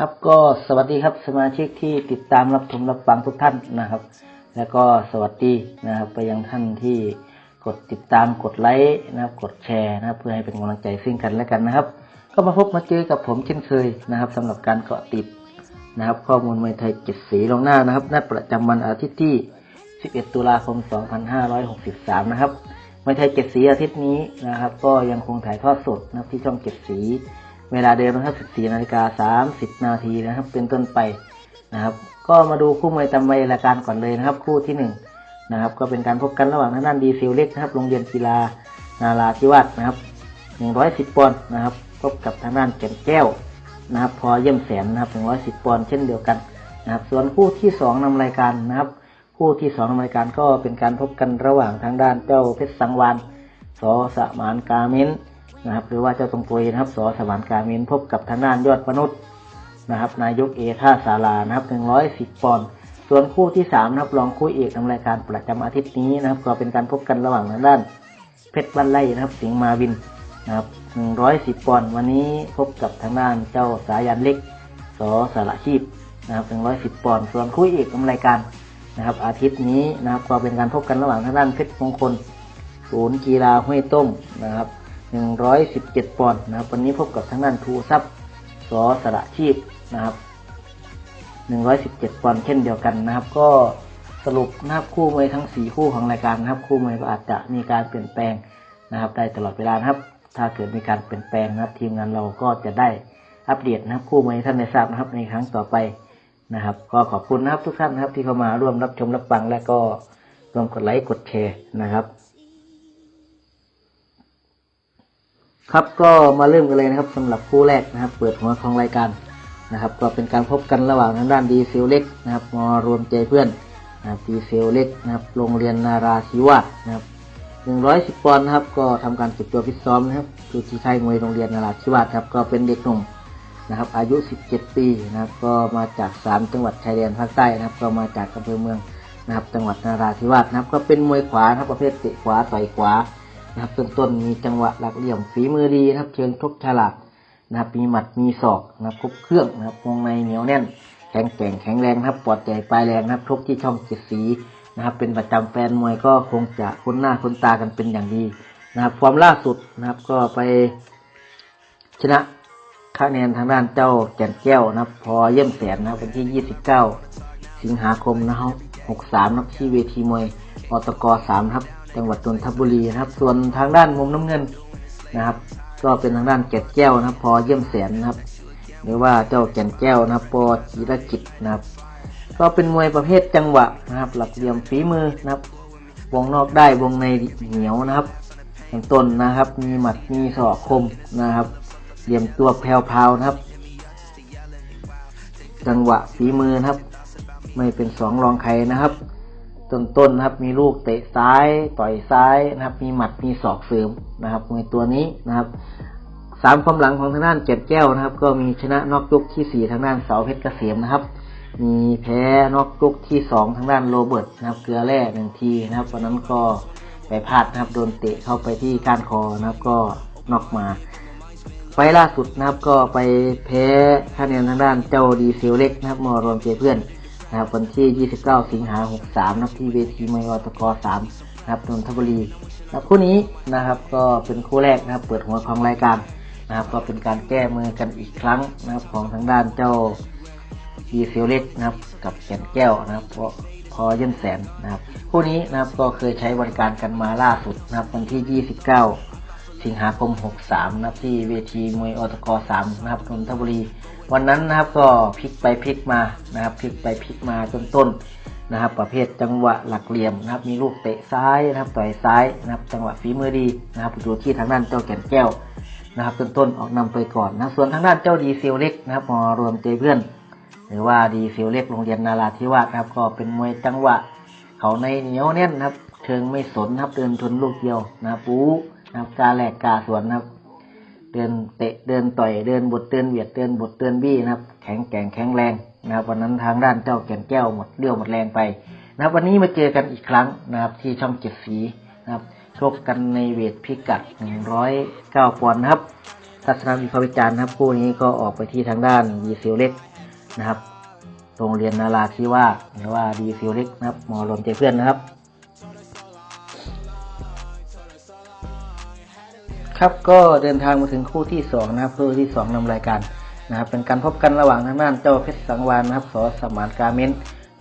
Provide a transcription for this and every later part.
ครับก็สวัสดีครับสมาชิกที่ติดตามรับชมรับฟังทุกท่านนะครับ แล้วก็สวัสดีนะครับไปยังท่านที่กดติดตามกดไลค์นะครับ กดแชร์นะครับเพื่อให้เป็นกำลังใจซึ่งกันและกันนะครับ ก็มาพบมาเจอกับผมเช่นเคยนะครับสำหรับการเกาะติดนะครับ ข้อมูลมวยไทยเจ็ดสีลงหน้านะครับนัดประจำวันอาทิตย์ที่ 11 ตุลาคม 2563 นะครับมวยไทยเจ็ดสีอาทิตย์นี้นะครับ ก็ยังคงถ่ายทอดสดนะครับที่ช่องเจ็ดสี เวลาเดิมนะครับ 14นาฬิกา30 นาทีนะครับ เป็นต้นไปนะครับ ก็มาดูคู่มวยตามวัยรายการก่อนเลยนะครับ คู่ที่หนึ่งนะครับ ก็เป็นการพบกันระหว่างทางด้านดีเซลเล็กนะครับ โรงเรียนกีฬานาราธิวาสนะครับ110ปอนด์นะครับ พบกับทางด้านแก่นแก้วนะครับ พอเยี่ยมแสนนะครับ110ปอนด์เช่นเดียวกันนะครับ ส่วนคู่ที่สองนำรายการนะครับ คู่ที่สองนำรายการก็เป็นการพบกันระหว่างทางด้านเจ้าเพชรสังวานสอสมานกาเมน นะครับ หรือว่าเจ้าตรงปุยนะครับสอสมานกาเมนพบกับทางด้านยอดมนุษย์นะครับ นายกเอท่าศาลานะครับ110ปอนด์ส่วนคู่ที่สามนะครับรองคู่เอกนำรายการประจำอาทิตย์นี้นะครับ ก็เป็นการพบกันระหว่างทางด้าน เพชรบ้านไร่นะครับ สิงห์มาวินนะครับ110ปอนด์วันนี้พบกับทางด้านเจ้าสายันเล็กสอสารชีพนะครับ110ปอนด์ส่วนคู่เอกนำรายการนะครับ อาทิตย์นี้นะครับ ก็เป็นการพบกันระหว่างทางด้านเพชรมงคลศูนย์กีฬาห้วยต้มนะครับ 117 ปอนด์นะครับ วันนี้พบกับทางด้านทูซับสอสระชีพนะครับ 117 ปอนด์เช่นเดียวกันนะครับ ก็สรุปนะครับคู่มวยทั้ง 4 คู่ของรายการนะครับ คู่มวยก็อาจจะมีการเปลี่ยนแปลงนะครับ ได้ตลอดเวลานะครับ ถ้าเกิดมีการเปลี่ยนแปลงนะครับ ทีมงานเราก็จะได้อัปเดตนะครับ คู่มวยให้ท่านได้ทราบนะครับ ในครั้งต่อไปนะครับ ก็ขอบคุณนะครับทุกท่านนะครับที่เข้ามาร่วมรับชมรับฟังและก็ร่วมกดไลค์กดแชร์นะครับ ครับก็มาเริ่มกันเลยนะครับสำหรับคู่แรกนะครับ เปิดหัวของรายการนะครับ ก็เป็นการพบกันระหว่างทางด้านดีเซลเล็กนะครับมารวมใจเพื่อนนะครับดีเซลเล็กนะครับโรงเรียนนาราธิวาสนะครับ110ปอนด์นะครับ ก็ทำการเก็บตัวฟิตซ้อมนะครับอยู่ที่ค่ายมวยโรงเรียนนาราธิวาสครับก็เป็นเด็กหนุ่มนะครับ อายุ 17 ปีนะครับ ก็มาจาก 3 จังหวัดชายแดนภาคใต้นะครับ ก็มาจากอำเภอเมืองนะครับ จังหวัดนาราธิวาสนะครับ ก็เป็นมวยขวานะครับประเภทเตะขวาต่อยขวา นะครับต้นต้นมีจังหวะหลักเหลี่ยมฝีมือดีนะครับ เชิงชกฉลาดนะครับมีหมัดมีศอกนะครับครบเครื่องนะครับวงในเหนียวแน่น แข็งแกร่งแข็งแรงนะครับปลอดใจปลายแรงนะครับชกที่ช่องเจ็ดสีนะครับ เป็นประจำแฟนมวยก็คงจะคุ้นหน้าคุ้นตากันเป็นอย่างดีนะครับความล่าสุดนะครับก็ไปชนะคะแนนทางด้านเจ้าแก่นแก้วนะครับ พอเยี่ยมแสนนะครับวันที่ 29 สิงหาคมนะครับ 63นะครับที่เวทีมวยอตก3ครับ จังหวัดนนทบุรีนะครับ ส่วนทางด้านมุมน้ำเงินนะครับ ก็เป็นทางด้านแก่นแก้วนะครับพอเยี่ยมแสนนะครับ หรือว่าเจ้าแก่นแก้วนะครับปอจีรกิจนะครับ ก็เป็นมวยประเภทจังหวะนะครับ หลักเหลี่ยมฝีมือนะครับ วงนอกได้วงในเหนียวนะครับอย่างต้นนะครับ มีหมัดมีศอกคมนะครับเหลี่ยมตัวแผ่วๆนะครับ จังหวะฝีมือนะครับ ไม่เป็นสองรองใครนะครับ ต้นๆนะครับ มีลูกเตะซ้ายต่อยซ้ายนะครับ มีหมัดมีศอกเสริมนะครับมวยตัวนี้นะครับสามความหลังของทางด้านเจ็ดแก้วนะครับ ก็มีชนะนอกยกที่สี่ทางด้านเสาเพชรเกษมนะครับ มีแพ้นอกยกที่สองทางด้านโรเบิร์ตนะครับ เกลือแร่หนึ่งทีนะครับวันนั้นก็ไปพลาดนะครับโดนเตะเข้าไปที่ก้านคอนะครับก็นอกมา ไฟล่าสุดนะครับก็ไปแพ้คะแนนทางด้านเจ้าดีเซลเล็กนะครับมารวมเจเพื่อน นะครับวันที่ 29 สิงหา 63นะครับที่เวทีมวยอตก3นะครับนนทบุรีนะครับคู่นี้นะครับก็เป็นคู่แรกนะครับเปิดหัวของรายการนะครับก็เป็นการแก้มือกันอีกครั้งนะครับของทางด้านเจ้าดีเซลเล็กนะครับกับแก่นแก้วนะครับพราะพอเยี่ยมแสนนะครับคู่นี้นะครับก็เคยใช้บริการกันมาล่าสุดนะครับวันที่ 29 สิงหาคม 63นะครับที่เวทีมวยอตก3นะครับนนทบุรี วันนั้นนะครับก็พลิกไปพลิกมานะครับพลิกไปพลิกมาจนต้นนะครับ ประเภทจังหวะหลักเหลี่ยมนะครับ มีลูกเตะซ้ายนะครับต่อยซ้ายนะครับ จังหวะฝีมือดีนะครับอยู่ที่ทางด้านเจ้าแก่นแก้วนะครับต้นต้นออกนำไปก่อนนะส่วนทางด้านเจ้าดีเซลเล็กนะครับมารวมใจเพื่อน หรือว่าดีเซลเล็กโรงเรียนนาราธิวาสนะครับ ก็เป็นมวยจังหวะ เขาในเหนียวแน่นนะครับ เชิงไม่สนนะครับเดินชนลูกเดียวนะครับปูนะครับกาแหลกกาสวนนะครับ เดินเตะเดินต่อยเดินบดเดินเวียดเดินบดเดินบี้นะครับ แข็งแกร่งแข็งแรงนะครับวันนั้นทางด้านเจ้าแก่นแก้วหมดเรี่ยวหมดแรงไปนะครับวันนี้มาเจอกันอีกครั้งนะครับที่ช่องเจ็ดสีนะครับชกกันในเวทพิกัด 109ปอนด์นะครับทัศนวิเคราะห์วิจารณ์นะครับคู่นี้ก็ออกไปที่ทางด้านดีเซลเล็กนะครับโรงเรียนนาราธิวาสหรือว่าดีเซลเล็กนะครับมอรวมใจเพื่อนนะครับ ครับก็เดินทางมาถึงคู่ที่สองนะครับคู่ที่สองนำรายการนะครับเป็นการพบกันระหว่างทางด้านเจ้าเพชรสังวานนะครับสอสมานกาเมน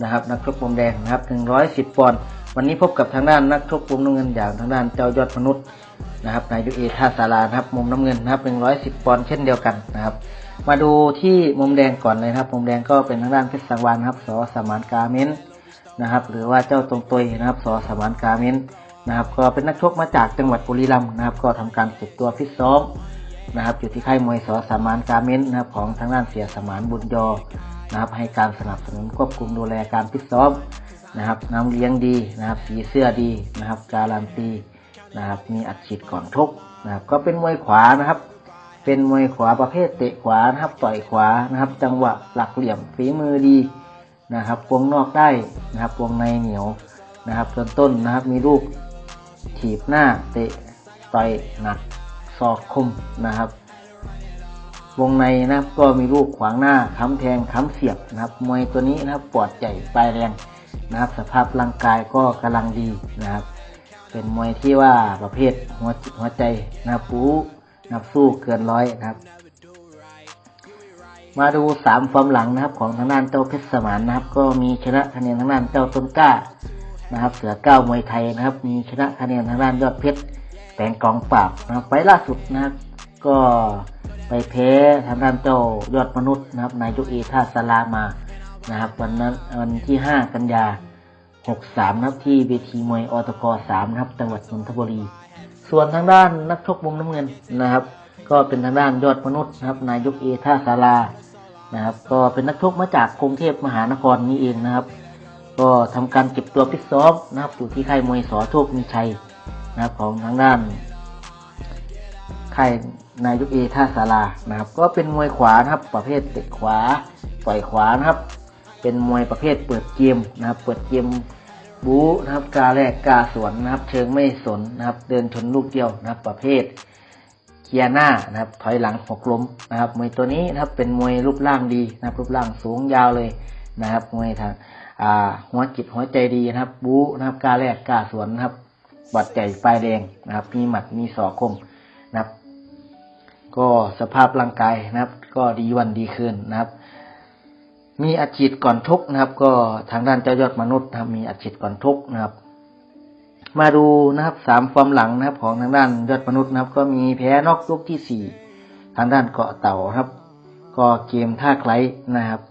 นะครับนักชกมุมแดงนะครับ110ปอนด์วันนี้พบกับทางด้านนักชกมุมน้ำเงินอย่างทางด้านเจ้ายอดมนุษย์นะครับนายยุเอท่าสารานะครับมุมน้ำเงินนะครับ110ปอนด์เช่นเดียวกันนะครับ มาดูที่มุมแดงก่อนเลยครับ มุมแดงก็เป็นทางด้านเพชรสังวานนะครับสอสมานกาเมนนะครับหรือว่าเจ้าตรงตุยนะครับสอสมานกาเมน นะครับก็เป็นนักชกมาจากจังหวัดบุรีรัมย์นะครับก็ทำการฝึกตัวฟิตซ้อมนะครับอยู่ที่ค่ายมวยสอสามานกาเมนนะครับของทางด้านเสียสมานบุญยอนะครับให้การสนับสนุนควบคุมดูแลการฟิตซ้อมนะครับน้ำเลี้ยงดีนะครับสีเสื้อดีนะครับการันตีนะครับมีอัดฉีดก่อนชกนะครับก็เป็นมวยขวานะครับ เป็นมวยขวาประเภทเตะขวานะครับต่อยขวานะครับ จังหวะหลักเหลี่ยมฝีมือดีนะครับวงนอกได้นะครับวงในเหนียวนะครับส่วนต้นนะครับมีลูก ถีบหน้าเตะต่อยหนักศอกคมนะครับ วงในนะครับก็มีลูกขวางหน้าค้ำแทงค้ำเสียบนะครับ มวยตัวนี้นะครับปอดใหญ่ปลายแรงนะครับ สภาพร่างกายก็กำลังดีนะครับ เป็นมวยที่ว่าประเภทหัวจิตหัวใจนะครับปูนับสู้เกินร้อยนะครับ มาดูสามฟอร์มหลังนะครับ ของทางด้านเจ้าเพชรสมานนะครับ ก็มีชนะคะแนนทางด้านเจ้าต้นกล้า นะครับ เสือเก้ามวยไทยนะครับ มีชนะคะแนนทางด้านยอดเพชรแปลงกองปราบนะครับไฟล่าสุดนะครับ ก็ไปแพ้ทางด้านเจ้ายอดมนุษย์นะครับนายกเอท่าสลามานะครับ วันนั้นวันที่ห้ากันยาหกสามนะครับที่เวทีมวยอตกสามนะครับ จังหวัดนนทบุรี ส่วนทางด้านนักชกมุมน้ำเงินนะครับ ก็เป็นทางด้านยอดมนุษย์นะครับ นายยกเอท่าสารานะครับ ก็เป็นนักชกมาจากกรุงเทพมหานครนี้เองนะครับ ก็ทำการเก็บตัวฟิตซ้อมนะครับอยู่ที่ค่ายมวยสอโชคมีชัยนะครับของทางด้านค่ายนายกเอท่าสารานะครับ ก็เป็นมวยขวานะครับ ประเภทเตะขวาต่อยขวานะครับ เป็นมวยประเภทเปิดเกมนะครับ เปิดเกมบู๊นะครับกาแรกกาสวนนะครับ เชิงไม่สนนะครับ เดินชนลูกเดียวนะครับ ประเภทเคียร์หน้านะครับ ถอยหลังหกล้มนะครับมวยตัวนี้นะครับเป็นมวยรูปร่างดีนะครับ รูปร่างสูงยาวเลยนะครับมวยทาง อ่าหัวจิตหัวใจดีนะครับ บู๊นะครับกล้าแรกกล้าสวนนะครับบัดใจปลายแดงนะครับ มีหมัดมีศอกคมนะครับ ก็สภาพร่างกายนะครับ ก็ดีวันดีคืนนะครับ มีอัดฉีดก่อนทุกนะครับ ก็ทางด้านเจ้ายอดมนุษย์นะครับมีอัดฉีดก่อนทุกนะครับ มาดูนะครับสามฟอร์มหลังนะครับ ของทางด้านยอดมนุษย์นะครับ ก็มีแพ้นอกยกที่สี่ทางด้านเกาะเต่าครับ ก็เกมท่าไคล้นะครับ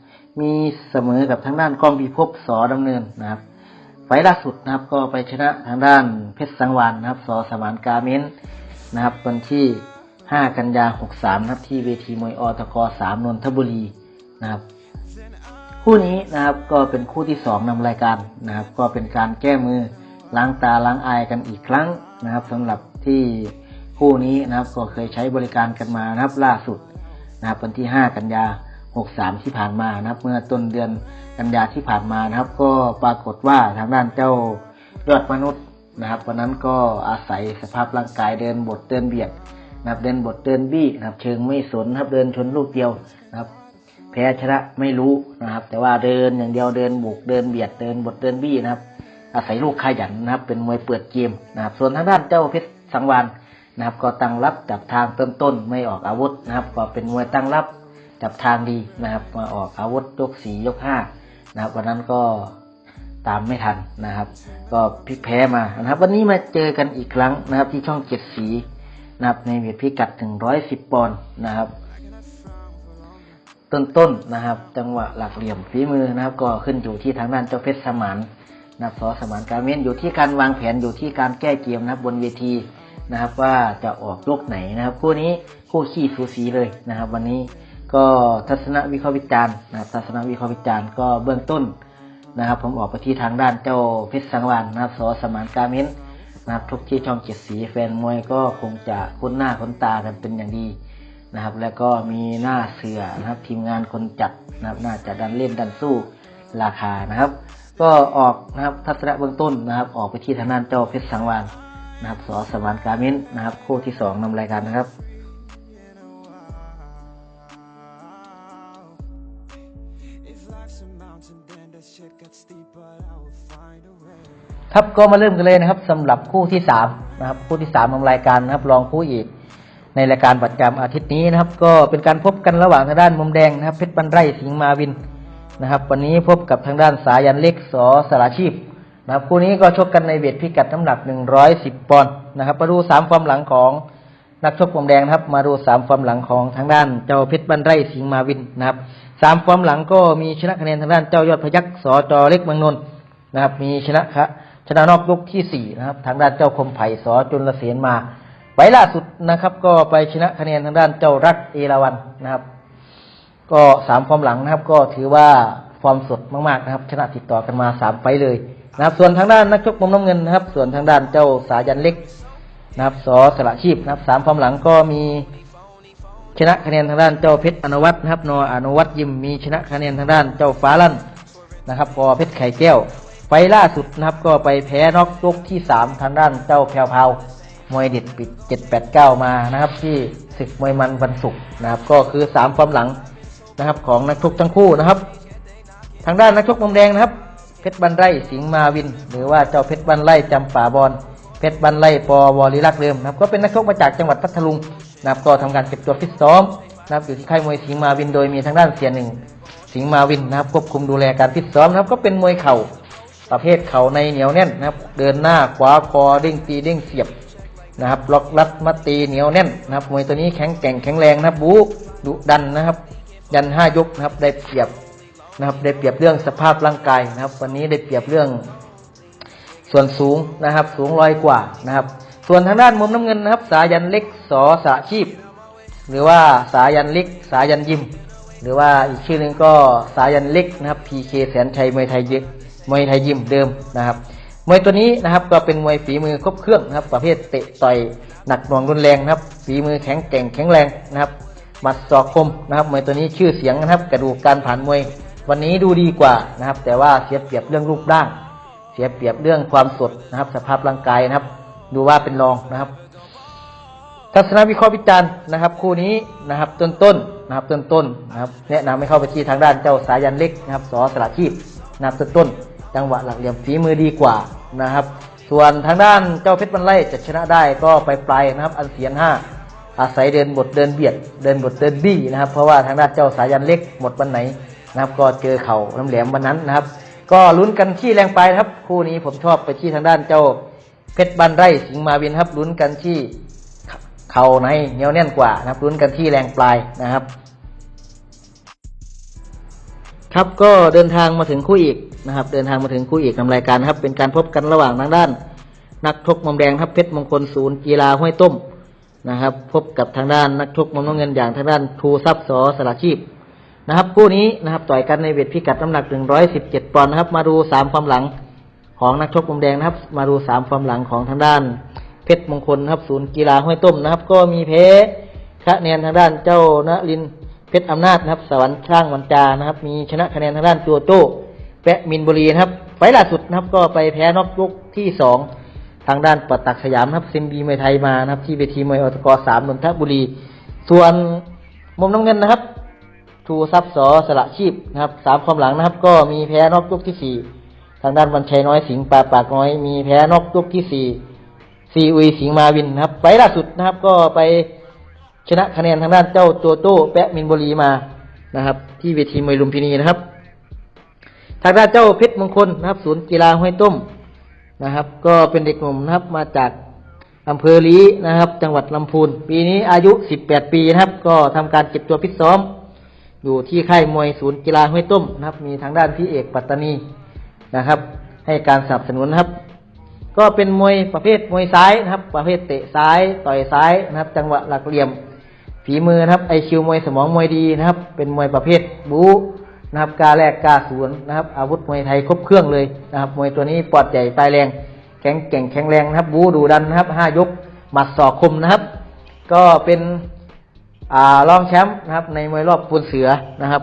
มีเสมอกับทางด้านกองพิภพสอดำเนินนะครับ ไฟล่าสุดนะครับก็ไปชนะทางด้านเพชรสังวานนะครับสอสมานกาเมนนะครับวันที่ 5 กันยา 63 นะครับที่เวทีมวยอตก3นนทบุรีนะครับ คู่นี้นะครับก็เป็นคู่ที่สองนำรายการนะครับ ก็เป็นการแก้มือล้างตาล้างอายกันอีกครั้งนะครับสำหรับที่คู่นี้นะครับก็เคยใช้บริการกันมานะครับล่าสุดนะครับวันที่ 5 กันยา 63 ที่ผ่านมานะครับ เมื่อต้นเดือนกันยาที่ผ่านมานะครับ ก็ปรากฏว่าทางด้านเจ้ายอดมนุษย์นะครับวันนั้นก็อาศัยสภาพร่างกายเดินบทเดินเบียดนะครับเดินบทเดินบี้นะครับ เชิงไม่สนนะครับเดินชนลูกเดียวนะครับ แพ้ชนะไม่รู้นะครับ แต่ว่าเดินอย่างเดียวเดินบุกเดินเบียดเดินบทเดินบี้นะครับ อาศัยลูกขยันนะครับ เป็นมวยเปิดเกมนะครับ ส่วนทางด้านเจ้าเพชรสังวานนะครับ ก็ตั้งรับจับทางเต้นไม่ออกอาวุธนะครับ ก็เป็นมวยตั้งรับ จับทางดีนะครับ มาออกอาวุธยกสี่ยกห้านะครับ วันนั้นก็ตามไม่ทันนะครับ ก็พลิกแพ้มานะครับ วันนี้มาเจอกันอีกครั้งนะครับ ที่ช่องเจ็ดสีนะครับ ในเวทพิกัดถึงร้อยสิบปอนด์นะครับ ต้นๆนะครับ จังหวะหลักเหลี่ยมฝีมือนะครับ ก็ขึ้นอยู่ที่ทางด้านเจ้าเพชรสมานนะครับสอสมานการเม้นอยู่ที่การวางแผนอยู่ที่การแก้เกมนะครับบนเวทีนะครับว่าจะออกยกไหนนะครับ คู่นี้คู่ขี้สูสีเลยนะครับ วันนี้ ก็ทัศนวิเคราะห์วิจารณ์นะครับทัศนวิเคราะห์วิจารณ์ก็เบื้องต้นนะครับ ผมออกไปที่ทางด้านเจ้าเพชรสังวานนะครับสอสมานกาเม้นนะครับทุกที่ช่องเจ็ดสีแฟนมวยก็คงจะคุ้นหน้าคุ้นตากันเป็นอย่างดีนะครับ แล้วก็มีหน้าเสือนะครับ ทีมงานคนจัดนะครับน่าจะดันเล่นดันสู้ราคานะครับ ก็ออกนะครับทัศนะเบื้องต้นนะครับ ออกไปที่ทางด้านเจ้าเพชรสังวานนะครับสอสมานการมินนะครับ คู่ที่สองนำรายการนะครับ ครับก็มาเริ่มกันเลยนะครับสำหรับคู่ที่สามนะครับ คู่ที่สามของรายการนะครับรองคู่อีก ในรายการประจำอาทิตย์นี้นะครับ ก็เป็นการพบกันระหว่างทางด้านมุมแดงนะครับเพชรบันไรสิงห์มาวินนะครับ วันนี้พบกับทางด้านสายันเล็กสอสารชีพนะครับคู่นี้ก็ชกกันในเวทพิกัดน้ำหนัก110ปอนด์นะครับมาดูสามฟอร์มหลังของนักชกมุมแดงนะครับ มาดูสามฟอร์มหลังของทางด้านเจ้าเพชรบันไรสิงห์มาวินนะครับสามฟอร์มหลังก็มีชนะคะแนนทางด้านเจ้ายอดพยักษ์สอจอเล็กเมืองนนท์นะครับ มีชนะครับ ชนะนอกยกที่สี่นะครับ ทางด้านเจ้าคมไผ่สอจุลเสนมาไว้ล่าสุดนะครับ ก็ไปชนะคะแนนทางด้านเจ้ารักเอราวันนะครับ ก็สามฟอร์มหลังนะครับ ก็ถือว่าฟอร์มสดมากๆนะครับ ชนะติดต่อกันมาสามไฟเลยนะครับ ส่วนทางด้านนักชกมุมน้ำเงินนะครับ ส่วนทางด้านเจ้าสายันเล็กนะครับสอสละชีพนะครับสามฟอร์มหลังก็มีชนะคะแนนทางด้านเจ้าเพชรอนุวัฒน์นะครับนออนุวัฒน์ยิมมีชนะคะแนนทางด้านเจ้าฟ้าลั่นนะครับปอเพชรไข่แก้ว ล์ล่าสุดนะครับก็ไปแพ้น็อกยกที่สามทางด้านเจ้าแพรวพาวมวยเด็ดปิดเจ็ดแปดเก้ามานะครับ ที่ศึกมวยมันวันศุกร์นะครับ ก็คือสามความหลังนะครับของนักชกทั้งคู่นะครับ ทางด้านนักชกมุมแดงนะครับ เพชรบันไร่สิงห์มาวิน หรือว่าเจ้าเพชรบันไร่จำป่าบอลเพชรบันไร่ปอวอลิรักเดิมนะครับ ก็เป็นนักชกมาจากจังหวัดพัทลุงนะครับก็ทำการเก็บตัวฟิตซ้อมนะครับอยู่ที่ค่ายมวยสิงห์มาวินโดยมีทางด้านเสียหนึ่งสิงห์มาวินนะครับควบคุมดูแลการฟิตซ้อมนะครับ ก็เป็นมวยเข่า ประเภทเข่าในเหนียวแน่นนะครับ เดินหน้าขวาคอเด้งตีเด้งเสียบนะครับล็อกลัดมัดตีเหนียวแน่นนะครับมวยตัวนี้แข็งแกร่งแข็งแรงนะบู๊ดุดันนะครับ ยันห้ายกนะครับได้เปรียบนะครับได้เปรียบเรื่องสภาพร่างกายนะครับ วันนี้ได้เปรียบเรื่อง ส่วนสูงนะครับ สูงร้อยกว่านะครับ ส่วนทางด้านมุมน้ำเงินนะครับ สายันเล็กสอสาชีพ หรือว่าสายันเล็ก สายันยิม หรือว่าอีกชื่อหนึ่งก็สายันเล็กนะครับ PK แสนชัยมวยไทยยิม มวยไทยยิมเดิมนะครับมวยตัวนี้นะครับก็เป็นมวยฝีมือครบเครื่องนะครับ ประเภทเตะต่อยหนักหน่วงรุนแรงนะครับ ฝีมือแข็งแกร่งแข็งแรงนะครับมัดศอกคมนะครับมวยตัวนี้ชื่อเสียงนะครับ กระดูกการผ่านมวย วันนี้ดูดีกว่านะครับ แต่ว่าเสียเปรียบเรื่องรูปร่าง เสียเปรียบเรื่องความสดนะครับ สภาพร่างกายนะครับ ดูว่าเป็นรองนะครับ ทัศนวิเคราะห์วิจารณ์นะครับ คู่นี้นะครับต้นต้นนะครับต้นต้นนะครับแนะนำให้เข้าไปที่ทางด้านเจ้าสายันเล็กนะครับสอสละชีพนะครับต้นต้น จังหวะหลักเหลี่ยมฝีมือดีกว่านะครับ ส่วนทางด้านเจ้าเพชรบรรไลจะชนะได้ก็ไปปลายนะครับ อันเสียนห้าอาศัยเดินบทเดินเบียด เดินบทเดินบี้นะครับ เพราะว่าทางด้านเจ้าสายันเล็กหมดวันไหนนะครับ ก็เจอเข่าน้ำแหลมวันนั้นนะครับ ก็ลุ้นกันที่แรงปลายครับ คู่นี้ผมชอบไปที่ทางด้านเจ้าเพชรบันไร่สิงห์มาวินครับลุ้นกันที่เข่าในเหนียวแน่นกว่านะครับลุ้นกันที่แรงปลายนะครับ ครับก็เดินทางมาถึงคู่อีกนะครับ เดินทางมาถึงคู่อีกนำรายการนะครับ เป็นการพบกันระหว่างทางด้าน นักชกมุมแดงครับเพชรมงคลศูนย์กีฬาห้วยต้มนะครับ พบกับทางด้านนักชกมุมน้ำเงินอย่างทางด้านทูซับสอสละชีพนะครับคู่นี้นะครับต่อยกันในเวทพิกัดน้ำหนัก 117 ปอนด์นะครับ มาดูสามความหลังของนักชกมุมแดงนะครับ มาดูสามความหลังของทางด้าน เพชรมงคลครับ ศูนย์กีฬาห้วยต้มนะครับ ก็มีเพคะแนนทางด้านเจ้านลิน เพชรอำนาจนะครับ สวรรค์ช่างวันจานะครับ มีชนะคะแนนทางด้านตัวโจ้แปะมินบุรีนะครับ ไฟล์ล่าสุดนะครับ ก็ไปแพ้นอกยกที่สองทางด้านปตักสยามนะครับเซนบีมวยไทยมานะครับ ที่เวทีมวยอตกสามนนทบุรี ส่วนมุมน้ำเงินนะครับทูซับสอสละชีพนะครับสามความหลังนะครับ ก็มีแพ้นอกยกที่สี่ทางด้านวันชัยน้อยสิงห์ปาปากน้อย มีแพ้นอกยกที่สี่ซีอุยสิงห์มาวินนะครับไฟล่าสุดนะครับ ก็ไป ชนะคะแนนทางด้านเจ้าตัวโต้แปะมินบุรีมานะครับ ที่เวทีมวยลุมพินีนะครับ ทางด้านเจ้าเพชรมงคลนะครับ ศูนย์กีฬาห้วยต้มนะครับ ก็เป็นเด็กหนุ่มนะครับมาจากอำเภอลีนะครับ จังหวัดลำพูน ปีนี้อายุ 18 ปีนะครับ ก็ทำการเก็บตัวฟิซ้อม อยู่ที่ค่ายมวยศูนย์กีฬาห้วยต้มนะครับ มีทางด้านพี่เอกปัตตานีนะครับ ให้การสนับสนุนนะครับ ก็เป็นมวยประเภทมวยซ้ายนะครับ ประเภทเตะซ้ายต่อยซ้ายนะครับ จังหวะหลักเหลี่ยม ฝีมือนะครับไอคิวมวยสมองมวยดีนะครับ เป็นมวยประเภทบู๊นะครับกาแรกกาสวนนะครับ อาวุธมวยไทยครบเครื่องเลยนะครับ มวยตัวนี้ปอดใหญ่ปลายแรง แข็งแก่งแข็งแรงนะครับ บู๊ดูดันนะครับห้ายกหมัดศอกคมนะครับ ก็เป็นอ่ารองแชมป์นะครับ ในมวยรอบปูนเสือนะครับ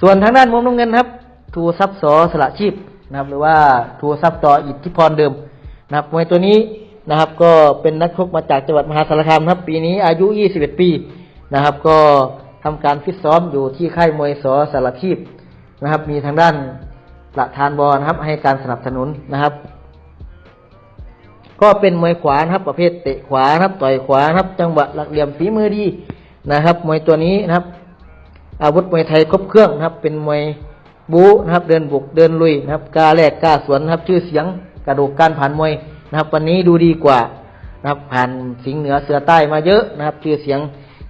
ส่วนทางด้านมุมน้ำเงินครับ ทูซับสอสละชีพนะครับ หรือว่าทูซับต่ออิทธิพรเดิมนะครับ มวยตัวนี้ นะครับ ก็เป็นนักชกมาจากจังหวัดมหาสารคามครับ ปีนี้อายุ 21 ปีนะครับ ก็ทำการฟิตซ้อมอยู่ที่ค่ายมวยสอสารชีพนะครับ มีทางด้านประธานบอนะครับ ให้การสนับสนุนนะครับ ก็เป็นมวยขวานะครับ ประเภทเตะขวานะครับต่อยขวานะครับ จังหวะหลักเหลี่ยมฝีมือดีนะครับ มวยตัวนี้นะครับ อาวุธมวยไทยครบเครื่องนะครับ เป็นมวยบู๊นะครับ เดินบุกเดินลุยนะครับกล้าแลกกล้าสวนนะครับ ชื่อเสียงกระดูกการผ่านมวย นะครับ วันนี้ดูดีกว่านะครับ ผ่านสิงเหนือเสือใต้มาเยอะนะครับชื่อเสียง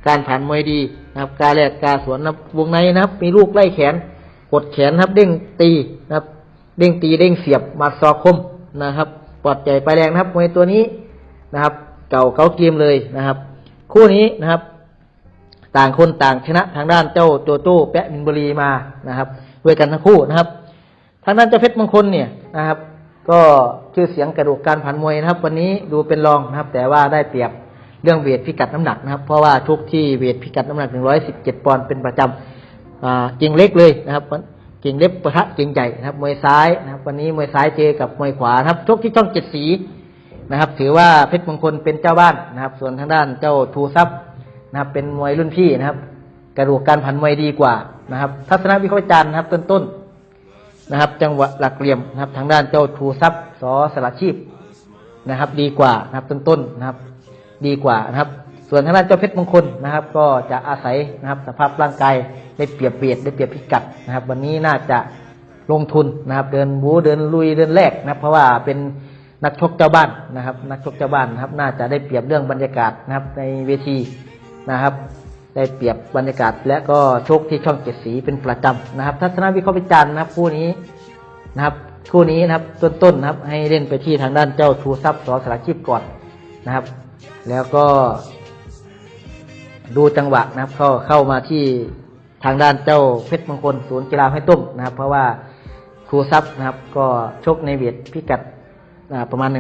การผ่านมวยดีนะครับกล้าแลกกล้าสวนนะวงในนะครับ มีลูกไล่แขนกดแขนนะครับ เด้งตีนะครับ เด้งตีเด้งเสียบมาซอคมนะครับปลอดใจไปแรงนะครับมวยตัวนี้นะครับ เก่าเก่าเกมเลยนะครับ คู่นี้นะครับ ต่างคนต่างชนะทางด้านเจ้าโจโจ้แปะมินบุรีมานะครับด้วยกันทั้งคู่นะครับ ทางด้านเจ้าเพชรมงคลเนี่ยนะครับ ก็ชื่อเสียงกระดูกการผ่านมวยนะครับ วันนี้ดูเป็นรองนะครับ แต่ว่าได้เปรียบเรื่องเวทพิกัดน้ำหนักนะครับ เพราะว่าทุกที่เวทพิกัดน้ำหนัก 117 ปอนด์เป็นประจำอ่าเก่งเล็กเลยนะครับเก่งเล็บปะทะเก่งใหญ่นะครับ มวยซ้ายนะครับ วันนี้มวยซ้ายเจอกับมวยขวาครับชกที่ช่องเจ็ดสีนะครับ ถือว่าเพชรมงคลเป็นเจ้าบ้านนะครับ ส่วนทางด้านเจ้าทูซับนะครับ เป็นมวยรุ่นพี่นะครับ กระดูกการผันมวยดีกว่านะครับ ทัศนวิเคราะห์จารณ์นะครับต้นต้นๆ นะครับ จังหวะหลักเหลี่ยมนะครับ ทางด้านเจ้าทูซับสอสละชีพนะครับ ดีกว่านะครับต้นต้นนะครับ ดีกว่านะครับ ส่วนทางด้านเจ้าเพชรมงคลนะครับ ก็จะอาศัยนะครับ สภาพร่างกายได้เปรียบเบียดได้เปรียบพิกัดนะครับ วันนี้น่าจะลงทุนนะครับ เดินบูเดินลุยเดินแรกนะครับ เพราะว่าเป็นนักชกเจ้าบ้านนะครับ นักชกเจ้าบ้านนะครับ น่าจะได้เปรียบเรื่องบรรยากาศนะครับ ในเวทีนะครับ ได้เปรียบบรรยากาศ และก็โชคที่ช่องเจ็ดสีเป็นประจำนะครับ ทัศนวิเคราะห์วิจารณ์นะครับคู่นี้นะครับคู่นี้นะครับต้นๆนะครับ ให้เล่นไปที่ทางด้านเจ้าทูซับสอสารชีพก่อนนะครับ แล้วก็ ดูจังหวะนะครับ เข้าเข้ามาที่ทางด้านเจ้าเพชรมงคลศูนย์กีฬาให้ตุ้มนะครับ เพราะว่าครูซับนะครับ ก็ชกในเวทพิกัดอ่าประมาณ 115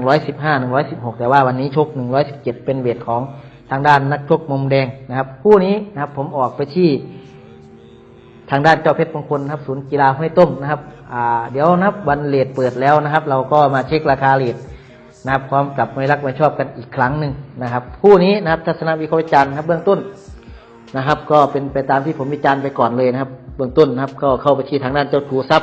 116 แต่ว่าวันนี้ชก 117 เป็นเวทของ ทางด้านนักชกมุมแดงนะครับ คู่นี้นะครับ ผมออกไปที่ ทางด้านเจ้าเพชรมงคลนะครับ ศูนย์กีฬาห้วยต้มนะครับอ่าเดี๋ยวนะครับวันเลทเปิดแล้วนะครับ เราก็มาเช็คราคาเลทนะครับพร้อมกับไม่รักไม่ชอบกันอีกครั้งหนึ่งนะครับ คู่นี้นะครับทัศนวิเคราะห์วิจารณ์นะครับเบื้องต้นนะครับ ก็เป็นไปตามที่ผมวิจารณ์ไปก่อนเลยนะครับ เบื้องต้นนะครับ ก็เข้าไปที่ทางด้านเจ้าทูซับ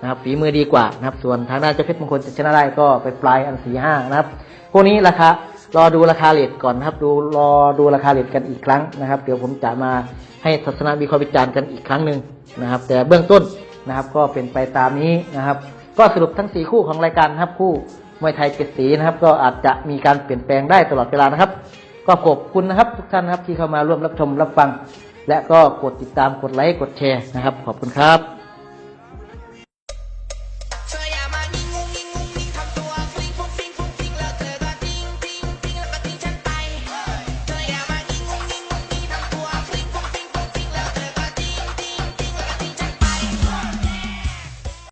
นะครับฝีมือดีกว่านะครับ ส่วนทางด้านเจ้าเพชรมงคลจะชนะได้ก็ไปปลายอันสี่ห้านะครับคู่นี้ราคา รอดูราคาเลทก่อนนะครับ ดูรอดูราคาเลทกันอีกครั้งนะครับ เดี๋ยวผมจะมาให้ทัศนวิเคราะห์วิจารณ์กันอีกครั้งหนึ่งนะครับ แต่เบื้องต้นนะครับ ก็เป็นไปตามนี้นะครับ ก็สรุปทั้งสี่คู่ของรายการนะครับคู่มวยไทยเจ็ดสีนะครับ ก็อาจจะมีการเปลี่ยนแปลงได้ตลอดเวลานะครับ ก็ขอบคุณนะครับ ทุกท่านนะครับที่เข้ามาร่วมรับชมรับฟัง และก็กดติดตามกดไลค์กดแชร์นะครับ ขอบคุณครับ